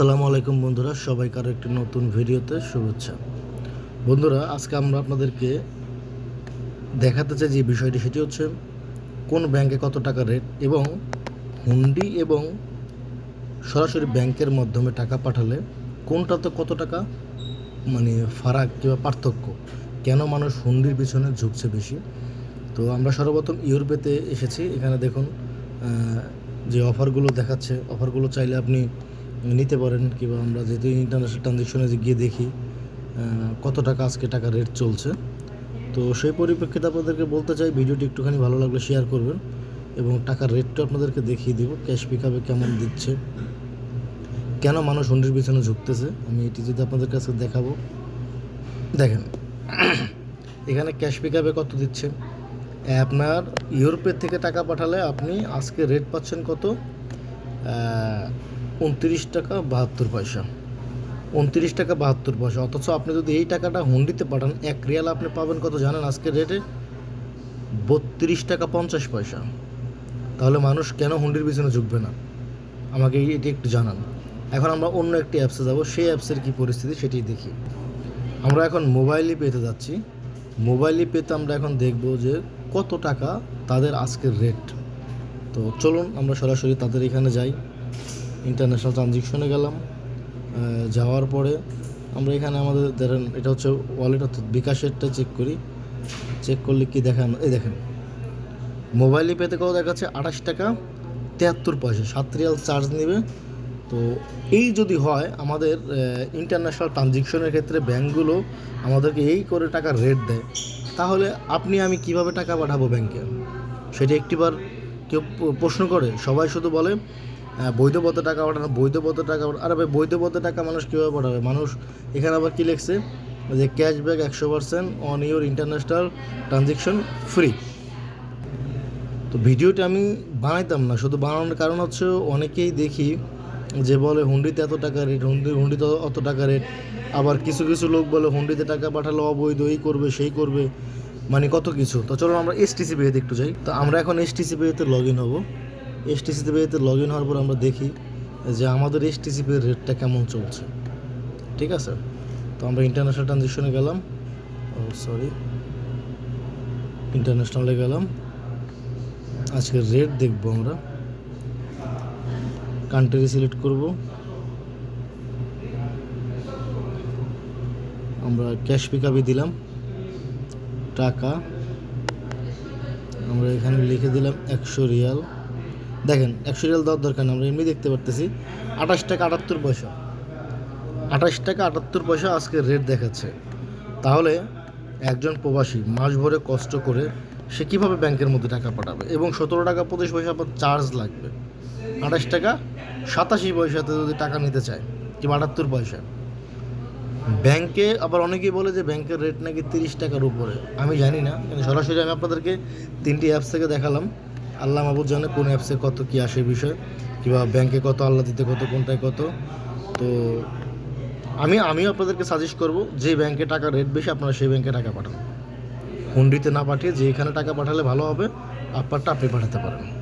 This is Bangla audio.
আসসালামু আলাইকুম বন্ধুরা, সবাইকার একটি নতুন ভিডিওতে শুভেচ্ছা। বন্ধুরা, আজকে আমরা আপনাদেরকে দেখাতে চাই যে বিষয়টি, সেটি হচ্ছে কোন ব্যাংকে কত টাকা রেট এবং হুন্ডি এবং সরাসরি ব্যাংকের মাধ্যমে টাকা পাঠালে কোনটাতে কত টাকা মানে ফারাক কিংবা পার্থক্য, কেন মানুষ হুন্ডির পিছনে ঝুঁকছে বেশি? তো আমরা সর্বপ্রথম ইউরোপেতে এসেছি। এখানে দেখুন যে অফারগুলো দেখাচ্ছে, অফারগুলো চাইলে আপনি নিতে পারেন কিংবা আমরা যেহেতু ইন্টারন্যাশনাল ট্রানজেকশনে গিয়ে দেখি কত টাকা আজকে টাকা রেট চলছে। তো সেই পরিপ্রেক্ষিতে আপনাদেরকে বলতে চাই, ভিডিওটি একটুখানি ভালো লাগলে শেয়ার করবেন এবং টাকার রেটটা আপনাদেরকে দেখিয়ে দিব ক্যাশ পিক আপে কেমন দিচ্ছে, কেন মানুষ হুন্ডির পিছনে ঝুঁকতেছে, আমি এটি যদি আপনাদের কাছে দেখাবো। দেখেন, এখানে ক্যাশ পিক আপে কত দিচ্ছে? আপনার ইউরোপের থেকে টাকা পাঠালে আপনি আজকে রেট পাচ্ছেন কত? উনত্রিশ টাকা বাহাত্তর পয়সা। উনত্রিশ টাকা বাহাত্তর পয়সা। অথচ আপনি যদি এই টাকাটা হুন্ডিতে পাঠান, এক রিয়াল আপনি পাবেন কত জানেন আজকের রেটে বত্রিশ টাকা পঞ্চাশ পয়সা। তাহলে মানুষ কেন হুন্ডির পিছনে ঝুঁকবে না? আমাকে এটি একটু জানান। এখন আমরা অন্য একটি অ্যাপসে যাব। সেই অ্যাপসের কী পরিস্থিতি সেটি দেখি। আমরা এখন মোবাইলে পেতে যাচ্ছি। মোবাইলে পেতে আমরা এখন দেখব যে কত টাকা তাদের আজকের রেট তো চলুন আমরা সরাসরি তাদের এখানে যাই। ইন্টারন্যাশনাল ট্রানজেকশনে গেলাম। যাওয়ার পরে আমরা এখানে আমাদের ধরেন এটা হচ্ছে ওয়ালেট অর্থাৎ বিকাশেরটা চেক করি। চেক করলে কি দেখান, এই দেখেন। মোবাইলে পেতে কত দেখাচ্ছে আঠাশ টাকা তেহাত্তর পয়সা, সাত রিয়াল চার্জ নেবে। তো এই যদি হয়, আমাদের ইন্টারন্যাশনাল ট্রানজেকশনের ক্ষেত্রে ব্যাঙ্কগুলো আমাদেরকে এই করে টাকার রেট দেয়। তাহলে আপনি, আমি কীভাবে টাকা পাঠাবো ব্যাংকে? সেটি একটিবার কেউ প্রশ্ন করে। সবাই শুধু বলে আহ, বৈধ পথে টাকা পাঠানো বৈধ পথে টাকা আরে ভাই বৈধ পথে টাকা মানুষ কীভাবে পাঠাবে? মানুষ এখানে আবার কী লিখছে? যে ক্যাশব্যাক একশো percent on your international transaction free তো ভিডিওটা আমি বানাইতাম না শুধু বানানোর কারণ হচ্ছে অনেকেই দেখি যে বলে হুন্ডিতে এত টাকা রেট হুন্ডি হুন্ডিতে অত টাকা রেট আবার কিছু কিছু লোক বলে হুন্ডিতে টাকা পাঠালে অবৈধ এই করবে সেই করবে। মানে কত কিছু। তো চলো আমরা এসটিসি পেতে একটু যাই। তো আমরা এখন এসটিসি পেতে লগ ইন হব। এসটিসি পেতে লগ ইন হওয়ার পর আমরা দেখি যে আমাদের এসটিসি পের রেটটা কেমন চলছে। ঠিক আছে? তো আমরা ইন্টারন্যাশনাল ট্রানজেকশনে গেলাম। ও সরি ইন্টারন্যাশনালে গেলাম। আজকের রেট দেখব আমরা। কান্ট্রি সিলেক্ট করব। আমরা ক্যাশ পিকআপে দিলাম। টাকা। আমরা এখানে লিখে দিলাম একশো রিয়াল। দেখেন একশো রিয়াল দেওয়ার দরকার আমরা এমনি দেখতে পারতেছি। আঠাশ টাকা আটাত্তর পয়সা। আঠাশ টাকা আটাত্তর পয়সা আজকে রেট দেখাচ্ছে। তাহলে একজন প্রবাসী মাস ভরে কষ্ট করে সে কীভাবে ব্যাংকের মধ্যে টাকা পাঠাবে? এবং সতেরো টাকা পঁচিশ পয়সা আপনার চার্জ লাগবে। আঠাশ টাকা সাতাশি পয়সাতে যদি টাকা নিতে চায়, কিংবা আটাত্তর পয়সা। ব্যাংকে আবার অনেকেই বলে যে ব্যাংকের রেট নাকি তিরিশ টাকার উপরে। আমি জানি না সরাসরি আমি আপনাদেরকে তিনটি অ্যাপস থেকে দেখালাম। আল্লাহ মাহবুদ জানে কোন অ্যাপসে কত কি আসে বিষয়, কিংবা ব্যাংকে কত, আল্লাহ দিতে কত, কোনটায় কত। তো আমি, আমিও আপনাদেরকে সাজেস্ট করব, যে ব্যাংকে টাকা রেট বেশি, আপনারা সেই ব্যাংকে টাকা পাঠান। হুন্ডিতে না পাঠিয়ে যে এখানে টাকা পাঠালে ভালো হবে, আপনারটা আপনি পাঠাতে পারেন।